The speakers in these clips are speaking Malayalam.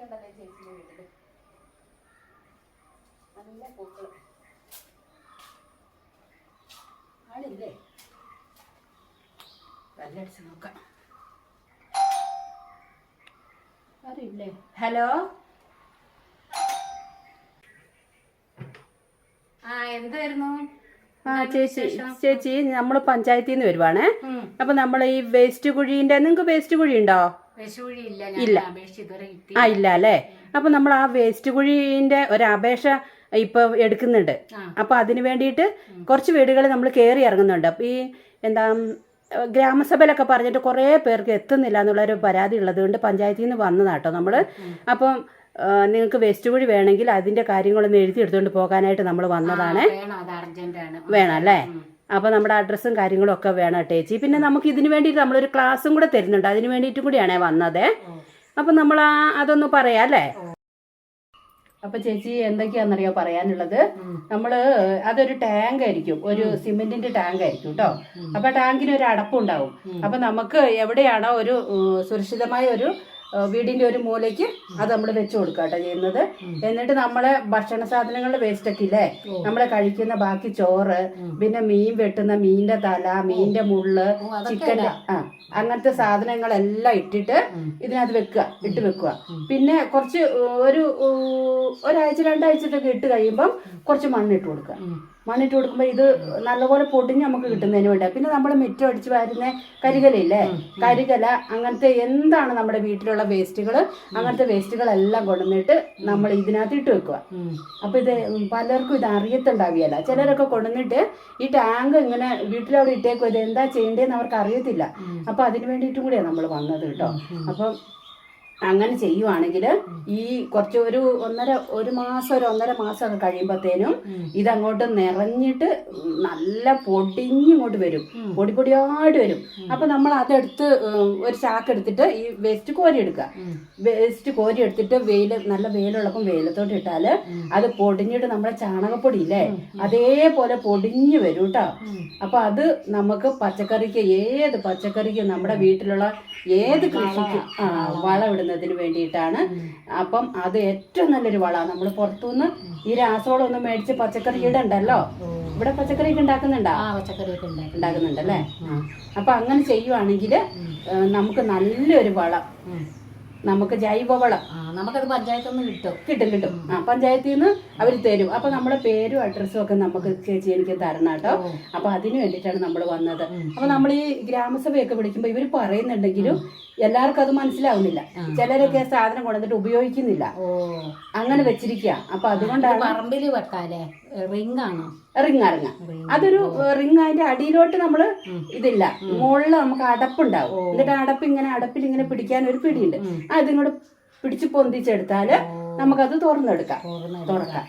പൂക്കളൊക്കെ ഉണ്ടല്ലേ ചേച്ചിയുടെ വീട്ടിൽ. നല്ല പൂക്കൾ ആളില്ലേ? കല്ലടിച്ച് നോക്കാം. ആരുമില്ലേ? ഹലോ? ആ ചേച്ചി ചേച്ചി നമ്മൾ പഞ്ചായത്തിന്ന് വരുവാണേ. അപ്പൊ നമ്മൾ ഈ വേസ്റ്റ് കുഴിന്റെ നിങ്ങൾക്ക് വേസ്റ്റ് കുഴി ഉണ്ടോ ഇല്ല. ആ ഇല്ല അല്ലേ അപ്പൊ നമ്മൾ ആ വേസ്റ്റ് കുഴിന്റെ ഒരു അപേക്ഷ ഇപ്പൊ എടുക്കുന്നുണ്ട്. അപ്പൊ അതിന് വേണ്ടിയിട്ട് കുറച്ച് വീടുകൾ നമ്മൾ കയറി ഇറങ്ങുന്നുണ്ട്. അപ്പൊ ഈ എന്താ ഗ്രാമസഭയിലൊക്കെ പറഞ്ഞിട്ട് കുറേ പേർക്ക് എത്തുന്നില്ല എന്നുള്ളൊരു പരാതി ഉള്ളത് കൊണ്ട് പഞ്ചായത്തിൽ നിന്ന് വന്നതാട്ടോ നമ്മൾ അപ്പം നിങ്ങൾക്ക് വേസ്റ്റ് കുഴി വേണമെങ്കിൽ അതിന്റെ കാര്യങ്ങളൊന്ന് എഴുതി എടുത്തുകൊണ്ട് പോകാനായിട്ട് നമ്മൾ വന്നതാണ്. വേണം. അല്ലേ? അപ്പൊ നമ്മുടെ അഡ്രസ്സും കാര്യങ്ങളും ഒക്കെ വേണം ചേച്ചി. പിന്നെ നമുക്ക് ഇതിന് വേണ്ടിയിട്ട് നമ്മളൊരു ക്ലാസ്സും കൂടെ തരുന്നുണ്ട്. അതിന് വേണ്ടിയിട്ടും കൂടിയാണേ വന്നത്. അപ്പം നമ്മൾ ആ അതൊന്ന് പറയാം അല്ലേ? അപ്പൊ ചേച്ചി എന്തൊക്കെയാണെന്നറിയോ പറയാനുള്ളത്? നമ്മൾ അതൊരു ടാങ്ക് ആയിരിക്കും. ഒരു സിമെന്റിന്റെ ടാങ്ക് ആയിരിക്കും കേട്ടോ അപ്പൊ ടാങ്കിന് ഒരു അടപ്പുണ്ടാവും. അപ്പൊ നമുക്ക് എവിടെയാണോ ഒരു സുരക്ഷിതമായ ഒരു വീടിന്റെ ഒരു മൂലയ്ക്ക് അത് നമ്മൾ വെച്ച് കൊടുക്കുക കേട്ടോ ചെയ്യുന്നത്. എന്നിട്ട് നമ്മളെ ഭക്ഷണ സാധനങ്ങളുടെ വേസ്റ്റ് ഒക്കെ ഇല്ലേ? നമ്മളെ കഴിക്കുന്ന ബാക്കി ചോറ് പിന്നെ മീൻ വെട്ടുന്ന മീനിന്റെ തല മീനിന്റെ മുള്ള് ചിക്കൻ ആ അങ്ങനത്തെ സാധനങ്ങളെല്ലാം ഇട്ടിട്ട് ഇതിനകത്ത് വെക്കുക ഇട്ട് വെക്കുക. പിന്നെ കുറച്ച് ഒരു ഒരാഴ്ച രണ്ടാഴ്ചത്തൊക്കെ ഇട്ട് കഴിയുമ്പം കുറച്ച് മണ്ണിട്ട് കൊടുക്കുക. മണ്ണിട്ട് കൊടുക്കുമ്പോൾ ഇത് നല്ലപോലെ പൊടിഞ്ഞ് നമുക്ക് കിട്ടുന്നതിന് വേണ്ടി പിന്നെ നമ്മൾ മിറ്റം അടിച്ച് വരുന്ന കരികലയില്ലേ? കരികല അങ്ങനത്തെ എന്താണ് നമ്മുടെ വീട്ടിലുള്ള വേസ്റ്റുകൾ അങ്ങനത്തെ വേസ്റ്റുകളെല്ലാം കൊണ്ടുവന്നിട്ട് നമ്മൾ ഇതിനകത്ത് ഇട്ട് വെക്കുക അപ്പൊ ഇത് പലർക്കും ഇത് അറിയത്തുണ്ടാവില്ല. ചിലരൊക്കെ കൊണ്ടുവന്നിട്ട് ഈ ടാങ്ക് ഇങ്ങനെ വീട്ടിലവിടെ ഇട്ടേക്കും ഇത് എന്താ ചെയ്യേണ്ടതെന്ന് അവർക്ക് അറിയത്തില്ല. അപ്പൊ അതിന് വേണ്ടിയിട്ടും കൂടിയാണ് നമ്മൾ വന്നത് കേട്ടോ. അപ്പം അങ്ങനെ ചെയ്യുവാണെങ്കിൽ ഈ കുറച്ച് ഒരു ഒന്നര ഒരു മാസം ഒരു ഒന്നര മാസം ഒക്കെ കഴിയുമ്പോഴത്തേനും ഇതങ്ങോട്ട് നിറഞ്ഞിട്ട് നല്ല പൊടിഞ്ഞിങ്ങോട്ട് വരും. പൊടി പൊടിയായിട്ട് വരും. അപ്പൊ നമ്മൾ അതെടുത്ത് ഒരു ചാക്ക് എടുത്തിട്ട് ഈ വേസ്റ്റ് കോരി എടുക്കുക. വേസ്റ്റ് കോരി എടുത്തിട്ട് വെയിൽ നല്ല വെയിലുള്ളപ്പം വെയിലത്തോട്ട് ഇട്ടാൽ അത് പൊടിഞ്ഞിട്ട് നമ്മുടെ ചാണകപ്പൊടി ഇല്ലേ അതേപോലെ പൊടിഞ്ഞു വരും കേട്ടോ അപ്പൊ അത് നമുക്ക് പച്ചക്കറിക്ക് ഏത് പച്ചക്കറിക്ക് നമ്മുടെ വീട്ടിലുള്ള ഏത് കൃഷിക്ക് ആ വളം. ഇടുന്നതിന് വേണ്ടിയിട്ടാണ്. അപ്പം അത് ഏറ്റവും നല്ലൊരു വളമാണ്. നമ്മൾ പുറത്തുനിന്ന് ഈ രാസവളം ഒന്നും മേടിച്ച് പച്ചക്കറി ഇടണ്ടല്ലോ ഇവിടെ പച്ചക്കറി ഒക്കെ ഉണ്ടാക്കുന്നുണ്ടോ. ഉണ്ടാക്കുന്നുണ്ടല്ലേ. അപ്പൊ അങ്ങനെ ചെയ്യുവാണെങ്കിൽ നമുക്ക് നല്ലൊരു വളം. നമുക്ക് ജൈവവളം. നമുക്കത് പഞ്ചായത്തിൽ നിന്ന് കിട്ടും കിട്ടും. കിട്ടും ആ പഞ്ചായത്തിൽ നിന്ന് അവർ തരും. അപ്പൊ നമ്മുടെ പേരും അഡ്രസ്സും ഒക്കെ നമുക്ക് ചേച്ചി എനിക്ക് തരണം കേട്ടോ. അപ്പൊ അതിന് വേണ്ടിയിട്ടാണ് നമ്മൾ വന്നത്. അപ്പൊ നമ്മൾ ഈ ഗ്രാമസഭയൊക്കെ വിളിക്കുമ്പോൾ ഇവർ പറയുന്നുണ്ടെങ്കിലും എല്ലാവർക്കും അത് മനസ്സിലാവുന്നില്ല. ചിലരൊക്കെ സാധനം കൊണ്ടുവന്നിട്ട് ഉപയോഗിക്കുന്നില്ല. അങ്ങനെ വെച്ചിരിക്കുക അപ്പൊ അതുകൊണ്ടാണ് പറമ്പിൽ വെക്കാല്ലേ റിംഗ് ആണ് റിംഗ് ഇറങ്ങാം അതൊരു റിങ് അതിന്റെ അടിയിലോട്ട് നമ്മൾ ഇതില്ല. മുകളിൽ നമുക്ക് അടപ്പുണ്ടാവും. എന്നിട്ട് അടപ്പ് ഇങ്ങനെ അടപ്പിൽ ഇങ്ങനെ പിടിക്കാൻ ഒരു പിടിയുണ്ട്. ആ കൂടെ പിടിച്ച് പൊന്തിച്ചെടുത്താൽ നമുക്കത് തുറന്നെടുക്കാം. തുറക്കാം.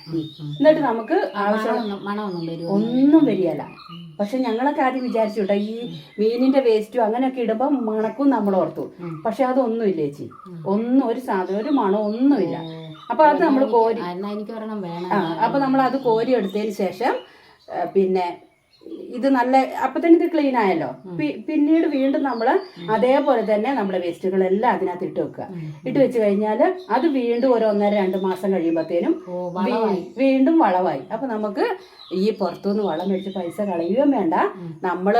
എന്നിട്ട് നമുക്ക് ആവശ്യം ഒന്നും വരികയല്ല. പക്ഷെ ഞങ്ങളൊക്കെ ആദ്യം വിചാരിച്ചു കേട്ടോ ഈ മീനിന്റെ വേസ്റ്റും അങ്ങനെയൊക്കെ ഇടുമ്പോ മണക്കും നമ്മൾ ഓർത്തു. പക്ഷെ അതൊന്നും ഇല്ല ചേച്ചി. ഒന്നും ഒരു സാധനം ഒരു മണം ഒന്നുമില്ല അപ്പൊ അത് നമ്മൾ കോരി അപ്പൊ നമ്മൾ അത് കോരി എടുത്തതിന് ശേഷം പിന്നെ ഇത് നല്ല അപ്പൊ തന്നെ ഇത് ക്ലീൻ ആയല്ലോ. പിന്നീട് വീണ്ടും നമ്മൾ അതേപോലെ തന്നെ നമ്മുടെ വേസ്റ്റുകളെല്ലാം അതിനകത്ത് ഇട്ട് വെക്കുക ഇട്ട് വെച്ച് കഴിഞ്ഞാൽ അത് വീണ്ടും ഒരു ഒന്നര രണ്ട് മാസം കഴിയുമ്പോഴത്തേനും വീണ്ടും വളമായി. അപ്പൊ നമുക്ക് ഈ പുറത്തുനിന്ന് വളം മേടിച്ച് പൈസ കളയുകയും വേണ്ട. നമ്മൾ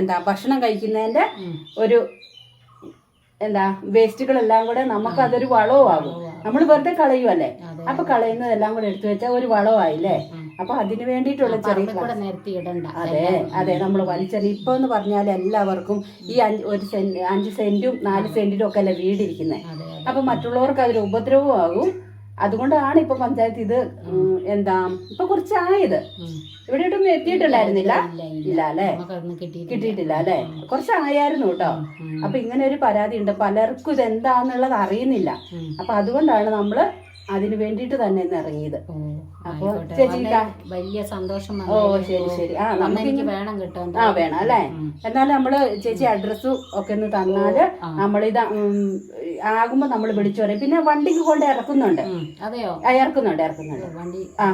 എന്താ ഭക്ഷണം കഴിക്കുന്നതിന്റെ ഒരു എന്താ വേസ്റ്റുകളെല്ലാം കൂടെ നമുക്ക് അതൊരു വളവും ആകും നമ്മൾ വെറുതെ കളയുമല്ലേ അപ്പൊ കളയുന്നതെല്ലാം കൂടെ എടുത്തു വെച്ചാൽ ഒരു വളമായില്ലേ അപ്പൊ അതിന് വേണ്ടിയിട്ടുള്ള ചെറിയ നിരത്തി ഇടണ്ട. അതെ അതെ നമ്മൾ വലിച്ചെറിയും ഇപ്പൊ എന്ന് പറഞ്ഞാൽ എല്ലാവർക്കും ഈ അഞ്ച് ഒരു സെന്റ് അഞ്ച് സെന്റും നാല് സെന്റിലും ഒക്കെ അല്ലേ വീടിരിക്കുന്നത് അപ്പൊ മറ്റുള്ളവർക്ക് അതൊരു ഉപദ്രവവും ആകും അതുകൊണ്ടാണ് ഇപ്പൊ പഞ്ചായത്ത് ഇത് എന്താ ഇപ്പൊ കുറച്ചായത്. ഇവിടെ ഒട്ടും എത്തിയിട്ടില്ലായിരുന്നില്ല. ഇല്ല അല്ലേ? കിട്ടിയിട്ടില്ല. കിട്ടിയിട്ടില്ല അല്ലേ? കുറച്ചായായിരുന്നു കേട്ടോ. അപ്പൊ ഇങ്ങനെ ഒരു പരാതി ഉണ്ട് പലർക്കും ഇത് എന്താന്നുള്ളത് അറിയുന്നില്ല അപ്പൊ അതുകൊണ്ടാണ് നമ്മൾ അതിന് വേണ്ടിയിട്ട് തന്നെ ഇന്ന് ഇറങ്ങിയത്. അപ്പൊ. ചേച്ചി. വലിയ സന്തോഷം ഓ. ശരി ശരി. ആ നമുക്ക് വേണം കേട്ടോ ആ വേണം അല്ലേ? എന്നാലും നമ്മൾ ചേച്ചി അഡ്രസ്സും ഒക്കെ ഒന്ന് തന്നാൽ നമ്മളിത് ആകുമ്പോ നമ്മൾ വിളിച്ചു പറയും. പിന്നെ വണ്ടിക്ക് കൊണ്ട് ഇറക്കുന്നുണ്ട്. അതെയോ? ഇറക്കുന്നുണ്ട് ഇറക്കുന്നുണ്ട്. വണ്ടി ആ.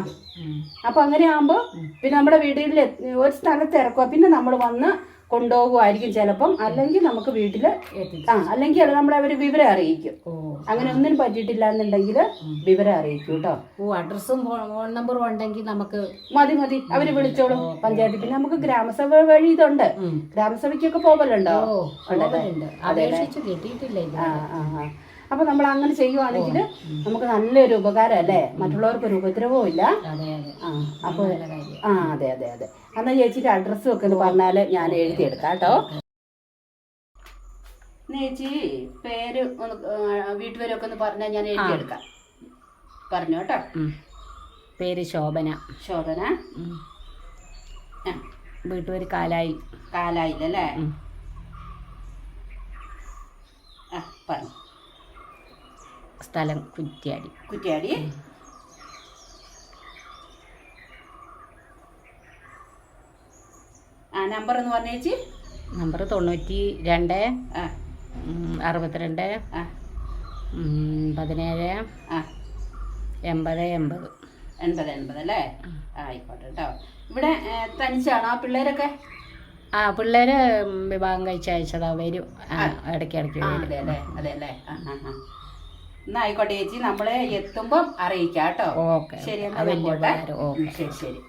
അപ്പൊ അങ്ങനെ ആകുമ്പോ പിന്നെ നമ്മുടെ വീടുകളിൽ ഒരു സ്ഥലത്ത് ഇറക്കുക പിന്നെ നമ്മൾ വന്ന് കൊണ്ടുപോകുമായിരിക്കും ചിലപ്പം. അല്ലെങ്കിൽ നമുക്ക് വീട്ടിൽ ആ അല്ലെങ്കിൽ അത് നമ്മളെ അവർ വിവരം അറിയിക്കും. അങ്ങനെ ഒന്നും പറ്റിയിട്ടില്ല എന്നുണ്ടെങ്കിൽ വിവരം അറിയിക്കും കേട്ടോ. ഓ അഡ്രസ്സും ഫോൺ നമ്പറും ഉണ്ടെങ്കിൽ നമുക്ക് മതി മതി. അവർ വിളിച്ചോളും പഞ്ചായത്തിൽ. പിന്നെ നമുക്ക് ഗ്രാമസഭ വഴി ഇതുണ്ട്. ഗ്രാമസഭയ്ക്കൊക്കെ പോകലുണ്ടോ? അപേക്ഷിച്ച് കിട്ടിയിട്ടില്ല ഇത് ആ ആ ആ. അപ്പൊ നമ്മൾ അങ്ങനെ ചെയ്യുവാണെങ്കിൽ നമുക്ക് നല്ലൊരു ഉപകാരം അല്ലേ മറ്റുള്ളവർക്ക് ഒരു ഉപദ്രവവും ഇല്ല അതെ ആ അതെ അതെ അതെ. എന്നാ ചേച്ചിയുടെ അഡ്രസ്സും ഒക്കെ ഒന്ന് പറഞ്ഞാൽ ഞാൻ എഴുതിയെടുക്കാം കേട്ടോ. ചേച്ചി പേര് ഒന്ന് വീട്ടുപേരൊക്കെ ഒന്ന് പറഞ്ഞാൽ ഞാൻ എഴുതിയെടുക്കാം. പറഞ്ഞു കേട്ടോ. പേര് ശോഭന. ശോഭന. വീട്ടുപേര് കാലായി. കാലായില്ലല്ലേ. ആ പറഞ്ഞു സ്ഥലം കുറ്റിയാടി. കുറ്റിയാടി. നമ്പർ എന്ന് പറഞ്ഞേച്ചി നമ്പർ തൊണ്ണൂറ്റി രണ്ട് അറുപത്തിരണ്ട്. പതിനേഴ്. ആ. എൺപത് എൺപത്. എൺപത് എൺപത് അല്ലേ? ആയിക്കോട്ടെ കേട്ടോ ഇവിടെ തനിച്ചാണോ ആ പിള്ളേരൊക്കെ? ആ പിള്ളേര് വിവാഹം കഴിച്ച് അയച്ചതാ വരും. ഇടയ്ക്ക് ഇടയ്ക്ക് അതെ അല്ലേ അതെ അല്ലേ എന്നാ ആയിക്കോട്ടെ ചേച്ചി നമ്മളെ എത്തുമ്പം അറിയിക്കാം കേട്ടോ ഓക്കെ ശരി ശരി ശരി.